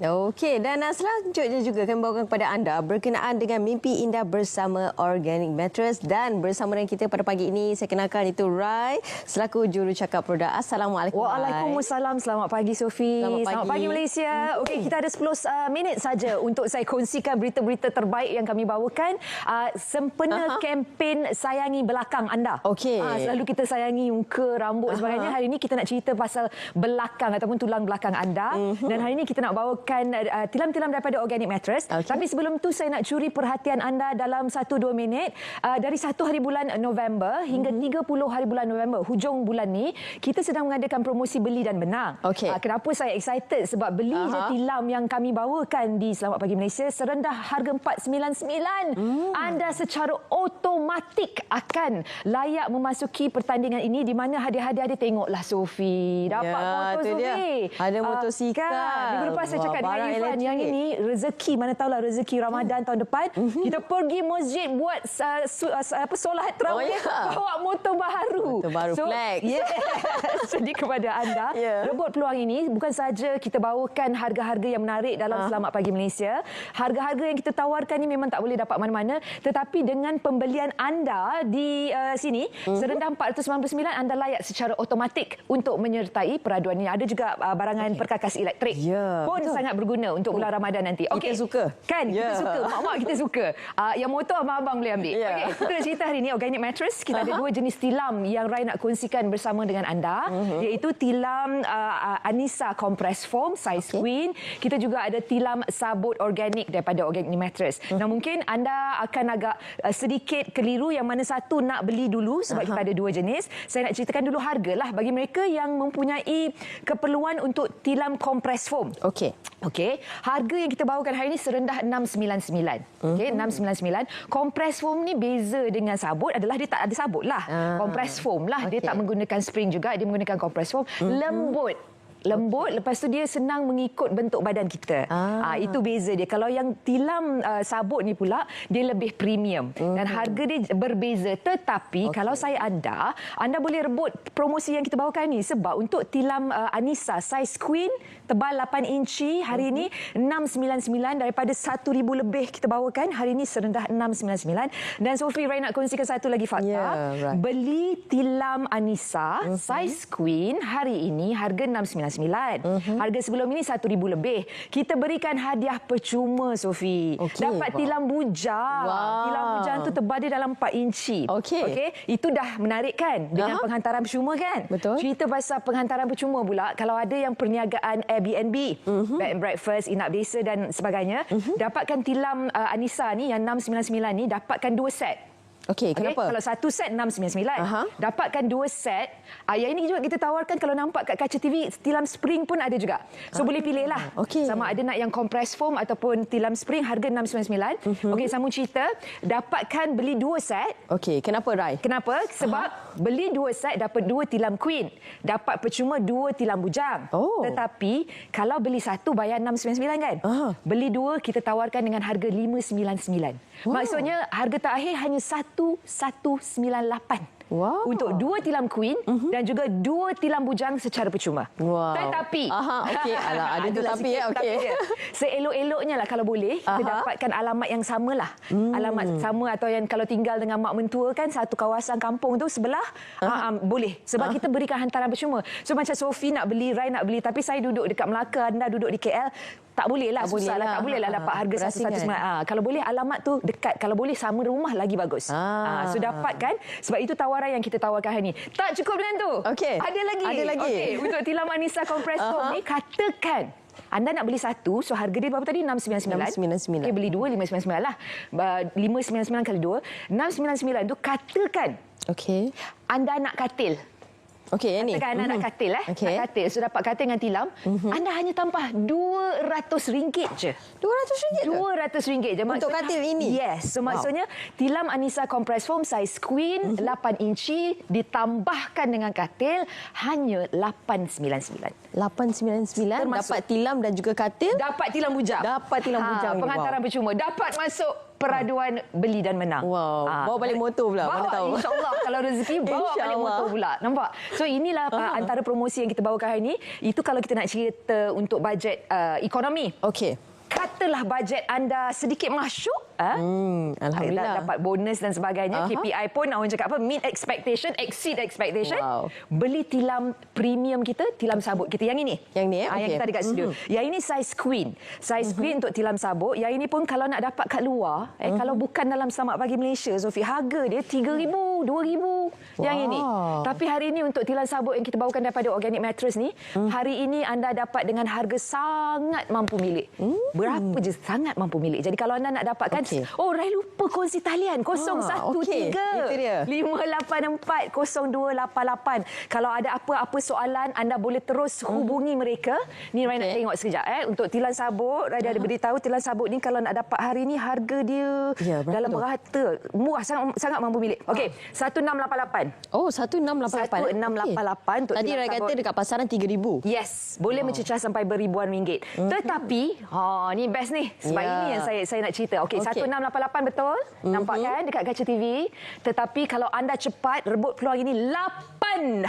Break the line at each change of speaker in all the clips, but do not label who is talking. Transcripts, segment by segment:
Okey, dan uh, selanjutnya juga kami bawakan kepada anda berkenaan dengan mimpi indah bersama Organic Mattress dan bersama dengan kita pada pagi ini saya kenalkan itu Rai selaku juru cakap produk. Assalamualaikum.
Waalaikumsalam. Selamat pagi Sofi.
Selamat pagi,
Selamat pagi Malaysia. Okey, kita ada 10 uh, minit saja untuk saya kongsikan berita-berita terbaik yang kami bawakan uh, sempena uh-huh. kempen sayangi belakang anda.
Okey.
Uh, selalu kita sayangi muka, rambut uh-huh. sebagainya. Hari ini kita nak cerita pasal belakang ataupun tulang belakang anda uh-huh. dan hari ini kita nak bawakan akan uh, tilam-tilam daripada Organic Mattress. Okay. Tapi sebelum tu saya nak curi perhatian anda dalam 1-2 minit. Uh, dari 1 hari bulan November hingga mm-hmm. 30 hari bulan November, hujung bulan ni, kita sedang mengadakan promosi beli dan menang.
Okay. Uh,
kenapa saya excited? Sebab beli uh-huh. je tilam yang kami bawakan di Selamat Pagi Malaysia serendah harga 499. Mm. Anda secara automatik akan layak memasuki pertandingan ini di mana hadiah-hadiah ada tengoklah Sofi. Dapat ya, motor Sofi.
Ada motosikal. Uh, kan?
Minggu lepas saya cakap dengan Irfan yang ini rezeki mana tahulah rezeki Ramadan hmm. tahun depan mm-hmm. kita pergi masjid buat uh, uh, apa solat tarawih oh, yeah. bawa motor baru
motor baru so, flex
yeah. jadi kepada anda yeah. rebut peluang ini bukan saja kita bawakan harga-harga yang menarik dalam uh. Selamat Pagi Malaysia harga-harga yang kita tawarkan ini memang tak boleh dapat mana-mana tetapi dengan pembelian anda di uh, sini mm-hmm. serendah 499 anda layak secara automatik untuk menyertai peraduan ini ada juga uh, barangan okay. perkakas elektrik
yeah.
pun Betul. Sangat berguna untuk bulan Ramadan nanti.
Okay. Kita suka.
Kan? Yeah. Kita suka. Mak-mak kita suka. Uh, yang motor abang-abang boleh ambil. Yeah. Okay. Kita nak cerita hari ini Organic Mattress. Kita uh-huh. ada dua jenis tilam yang Rai nak kongsikan bersama dengan anda. Uh-huh. Iaitu tilam uh, Anissa Compress Foam size okay. queen. Kita juga ada tilam sabut organik daripada Organic Mattress. Uh-huh. Nah mungkin anda akan agak uh, sedikit keliru yang mana satu nak beli dulu sebab uh-huh. kita ada dua jenis. Saya nak ceritakan dulu harga lah bagi mereka yang mempunyai keperluan untuk tilam compress foam.
Okey.
Okey, harga yang kita bawakan hari ini serendah 699. Okey, uh-huh. 699. Compress foam ni beza dengan sabut adalah dia tak ada sabut lah. Uh. Compress foam lah. Okay. Dia tak menggunakan spring juga, dia menggunakan compress foam. Uh-huh. Lembut lembut okay. lepas tu dia senang mengikut bentuk badan kita. Ah. Uh, itu beza dia. Kalau yang tilam uh, sabut ni pula dia lebih premium uh-huh. dan harga dia berbeza. Tetapi okay. kalau saya anda, anda boleh rebut promosi yang kita bawakan ni sebab untuk tilam uh, Anissa size queen tebal 8 inci hari ini 699 daripada 1000 lebih kita bawakan hari ini serendah 699 dan Sophie Ray nak kongsikan satu lagi fakta. Yeah, right. Beli tilam Anissa uh-huh. size queen hari ini harga 699 Uh-huh. Harga sebelum ini RM1,000 lebih. Kita berikan hadiah percuma, Sofi. Okay. Dapat tilam bujang. Wow. Tilam bujang tu tebal dia dalam 4 inci.
Okey.
Okay? Itu dah menarik kan? Dengan uh-huh. penghantaran percuma kan?
Betul.
Cerita pasal penghantaran percuma pula. Kalau ada yang perniagaan Airbnb, uh-huh. bed and breakfast, inap desa dan sebagainya. Uh-huh. Dapatkan tilam uh, Anissa ni yang 699 ni, dapatkan dua set.
Okey, okay, kenapa?
Kalau satu set 699. Uh-huh. Dapatkan dua set. Uh, yang ini juga kita tawarkan kalau nampak kat kaca TV, tilam spring pun ada juga. So uh-huh. boleh pilih lah.
Okay.
Sama ada nak yang compress foam ataupun tilam spring harga 699. Uh-huh. Okey, sambung cerita. Dapatkan beli dua set.
Okey, kenapa Rai?
Kenapa? Sebab uh-huh. beli dua set dapat dua tilam queen. Dapat percuma dua tilam bujang.
Oh.
Tetapi kalau beli satu bayar 699 kan? Uh-huh. Beli dua kita tawarkan dengan harga 599. Wow. Maksudnya harga terakhir hanya satu 1198.
Wow.
Untuk dua tilam queen uh-huh. dan juga dua tilam bujang secara percuma.
Wow.
Tetapi,
Aha, okey. Alah, ada tetapi ya, okey.
Seelok-eloknya lah kalau boleh, uh-huh. kita dapatkan alamat yang samalah. Hmm. Alamat sama atau yang kalau tinggal dengan mak mentua kan satu kawasan kampung tu sebelah, uh-huh. uh, um, boleh. Sebab uh-huh. kita berikan hantaran percuma. So macam Sophie nak beli, Rai nak beli, tapi saya duduk dekat Melaka, anda duduk di KL, tak boleh lah, susah lah. Tak boleh lah dapat harga satu-satu. Ha, kalau boleh alamat tu dekat. Kalau boleh sama rumah lagi bagus. Ha, so dapatkan. Sebab itu tawaran yang kita tawarkan hari ini. Tak cukup dengan tu.
Okey.
Ada lagi.
Ada lagi. Okay.
Untuk tilam Anissa Compress uh-huh. ni, katakan anda nak beli satu, so harga dia berapa tadi? 699.
699.
Okay, beli dua, 599 lah. 599 kali dua. 699 tu katakan.
Okey.
Anda nak katil.
Okey, yang ni.
Katakan anda mm-hmm. nak katil eh. Okay. Nak katil. So dapat katil dengan tilam. Mm-hmm. Anda hanya tambah RM200 je.
RM200
je? RM200 je.
Untuk katil ini?
Yes. So wow. maksudnya tilam Anissa Compress Foam size queen mm-hmm. 8 inci ditambahkan dengan katil hanya 899.
899
Termasuk-
dapat tilam dan juga katil.
Dapat tilam bujang.
Dapat tilam bujang ni,
Pengantaran
wow.
percuma. Dapat masuk peraduan beli dan menang.
Wow.
Ah.
Bawa balik motor pula,
Bawa,
mana tahu.
InsyaAllah. Kalau rezeki, bawa balik
InsyaAllah.
motor pula. Nampak? So inilah uh, antara promosi yang kita bawakan hari ini. Itu kalau kita nak cerita untuk bajet uh, ekonomi.
Okey.
Katalah bajet anda sedikit masuk. Ha?
Hmm, alhamdulillah.
Dapat bonus dan sebagainya.
Aha.
KPI pun orang cakap apa? Meet expectation, exceed expectation.
Wow.
Beli tilam premium kita, tilam sabut kita. Yang ini.
Yang ni, eh?
Ah, Yang
Okey.
kita ada kat studio. Yang ini size queen. Size queen untuk tilam sabut. Yang ini pun kalau nak dapat kat luar, eh, kalau bukan dalam Selamat Pagi Malaysia, Zofi, harga dia RM3,000, RM2,000. Yang
Wow.
ini. Tapi hari ini untuk tilam sabut yang kita bawakan daripada Organic Mattress ni, hari ini anda dapat dengan harga sangat mampu milik. Berapa je sangat mampu milik. Jadi kalau anda nak dapatkan,
Okey.
oh Rai lupa kongsi talian 013
okey. Itu dia.
584 0288. Kalau ada apa-apa soalan anda boleh terus hubungi mereka. Ni Rai nak
Okey.
tengok sekejap eh untuk tilam sabut. Rai dah ada beritahu tilam sabut ni kalau nak dapat hari ni harga dia
Ya, berapa
dalam
tu?
merata. Murah sangat sangat mampu milik. Okey, 1688.
Oh, 1688.
1688 untuk
Tadi Rai kata dekat pasaran 3000.
Yes, boleh mencecah sampai beribuan ringgit. Tetapi, ha ni best ni. Sebab
Ya.
ini yang saya saya nak cerita. Okey,
Okey.
1688 betul. Nampak kan dekat kaca TV. Tetapi kalau anda cepat rebut peluang ini 8.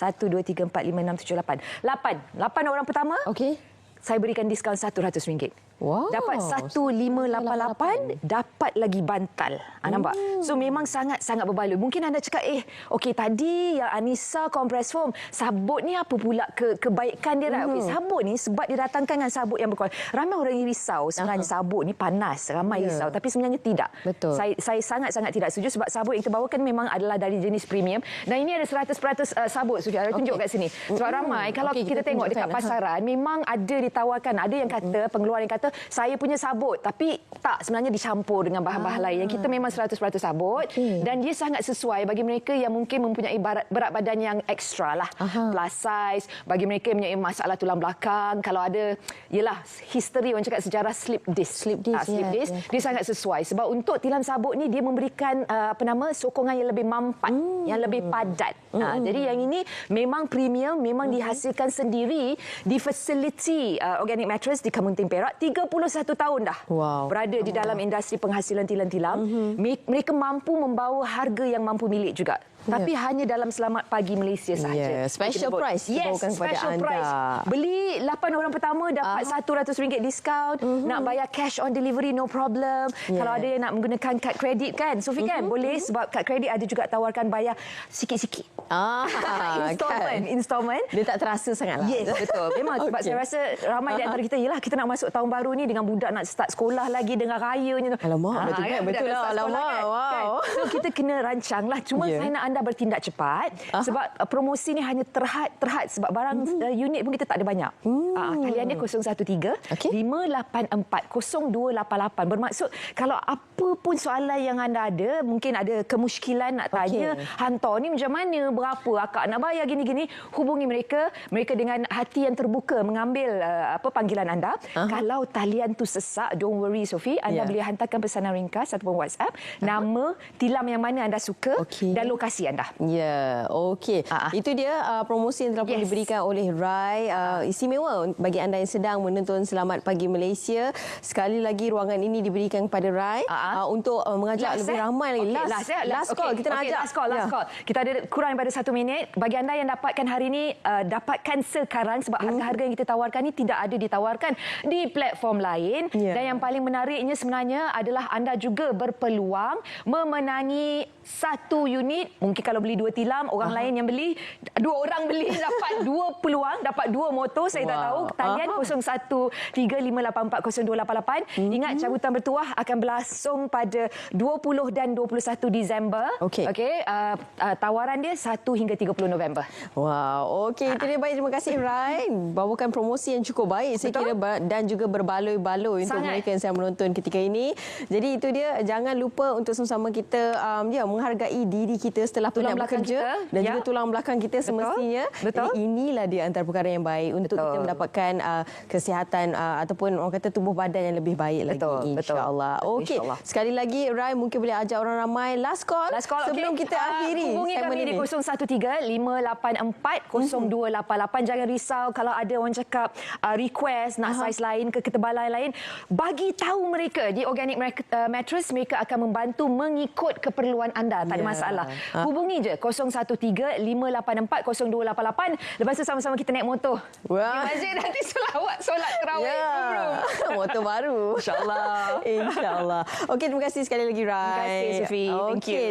1 2 3 4 5 6 7 8. 8. 8 orang pertama.
Okey.
Saya berikan diskaun RM100.
Wow.
Dapat 1588, dapat lagi bantal. Ha, nampak? So memang sangat-sangat berbaloi. Mungkin anda cakap, eh, okey tadi yang Anissa compress foam, sabut ni apa pula ke kebaikan dia? Mm. Okey, sabut ni sebab didatangkan dengan sabut yang berkualitas. Ramai orang yang risau sebenarnya sabut ni panas. Ramai
Ya.
risau. Tapi sebenarnya tidak.
Betul.
Saya, saya sangat-sangat tidak setuju sebab sabut yang kita bawakan memang adalah dari jenis premium. Dan ini ada 100% uh, sabut. Sudah saya tunjuk kat sini. Sebab ramai, kalau
Okey,
kita,
kita
tengok dekat pasaran, memang ada ditawarkan. Ada yang kata, pengeluar yang kata, saya punya sabut. Tapi tak, sebenarnya dicampur dengan bahan-bahan lain. Yang kita memang 100% sabut.
Okey.
Dan dia sangat sesuai bagi mereka yang mungkin mempunyai berat, berat badan yang ekstra lah.
Aha.
Plus size. Bagi mereka yang mempunyai masalah tulang belakang. Kalau ada, yelah, history orang cakap sejarah slip disc.
Slip disc,
Ah, slip
yes,
disc.
yes.
Dia sangat sesuai. Sebab untuk tilam sabut ni, dia memberikan uh, apa nama sokongan yang lebih mampat. Yang lebih padat. Ah, jadi yang ini memang premium. Memang dihasilkan sendiri di fasiliti uh, Organic Mattress di Kemunting Perak. 31 tahun dah
Wow.
berada di dalam industri penghasilan tilam-tilam. Me- Mereka mampu membawa harga yang mampu milik juga. Tapi hanya dalam Selamat Pagi Malaysia sahaja.
Ya, special price
Yes,
kepada
special
anda.
price. Beli 8 orang pertama dapat RM100 diskaun. Nak bayar cash on delivery no problem.
Yeah.
Kalau ada yang nak menggunakan kad kredit kan. Sofi kan boleh sebab kad kredit ada juga tawarkan bayar sikit-sikit.
Ah,
installment,
kan?
installment.
Dia tak terasa sangat lah.
Yes, betul. Memang sebab
Okey.
saya rasa ramai di antara kita, yelah kita nak masuk tahun baru ni dengan budak nak start sekolah lagi dengan rayanya.
Alamak,
Ah,
betul kan?
budak
Betul lah. Alamak, wow.
So kita kena rancang lah. Cuma
Ya.
saya nak anda bertindak cepat sebab uh, promosi ni hanya terhad terhad sebab barang uh, unit pun kita tak ada banyak. Ah, talian dia 013
Okey.
584 0288. Bermaksud kalau apa pun soalan yang anda ada, mungkin ada kemusykilan nak tanya,
Okey.
hantar ni macam mana, berapa akak nak bayar gini-gini, hubungi mereka. Mereka dengan hati yang terbuka mengambil uh, apa panggilan anda.
Aha.
Kalau talian tu sesak, don't worry Sophie, anda
Ya.
boleh hantarkan pesanan ringkas ataupun WhatsApp, nama, tilam yang mana anda suka
Okey.
dan lokasi anda.
Ya, okey.
Ah, ah.
Itu dia uh, promosi yang telah pun
Yes.
diberikan oleh Rai. Uh, istimewa bagi anda yang sedang menonton Selamat Pagi Malaysia. Sekali lagi ruangan ini diberikan kepada Rai
ah.
uh, untuk uh, mengajak lebih
eh?
ramai lagi.
Okey,
last,
last, eh?
last call.
Okey,
Kita nak
okey,
ajak.
Last call, last
Ya.
call. Kita ada kurang daripada satu minit. Bagi anda yang dapatkan hari ini, uh, dapatkan sekarang sebab
Hmm.
harga-harga yang kita tawarkan ni tidak ada ditawarkan di platform lain.
Ya.
Dan yang paling menariknya sebenarnya adalah anda juga berpeluang memenangi satu unit. Mungkin kalau beli dua tilam, orang lain yang beli, dua orang beli dapat dua peluang, dapat dua motor. Saya tak
Wow.
tahu. Talian
Aha.
0135840288. Ingat cabutan bertuah akan berlangsung pada 20 dan 21 Disember.
Okey.
Okey, uh, uh, tawaran dia 1 hingga 30 November.
Wow, okey. Itu dia baik. Terima kasih Rai. Bawakan promosi yang cukup baik saya
Betul.
kira dan juga berbaloi-baloi untuk mereka yang sedang menonton ketika ini. Jadi itu dia jangan lupa untuk sama-sama kita um, ya menghargai diri kita setelah
Tulang
penat
belakang
bekerja
kita,
dan
ya.
juga tulang belakang kita semestinya.
Betul.
Jadi inilah dia antara perkara yang baik untuk
Betul.
kita mendapatkan uh, kesihatan uh, ataupun orang kata tubuh badan yang lebih baik lagi
Betul, betul.
insya-Allah. Okey.
InsyaAllah.
Sekali lagi Rai mungkin boleh ajak orang ramai last call,
Last call,
sebelum
okey.
kita
Ah,
akhiri
Hubungi kami
ini.
di 0135840288. Jangan risau kalau ada orang cakap uh, request nak
Aha.
saiz lain ke ketebalan lain. Bagi tahu mereka di Organic uh, Mattress mereka akan membantu mengikut keperluan anda. Tak ada
Ya.
masalah.
Ah.
Hubungi je 0135840288. Lepas tu sama-sama kita naik motor.
Wah.
Di masjid nanti selawat solat terawih.
Ya, motor baru.
InsyaAllah.
InsyaAllah. Okey, terima kasih sekali lagi Rai.
Terima kasih, Sufi. Thank you.
Okey.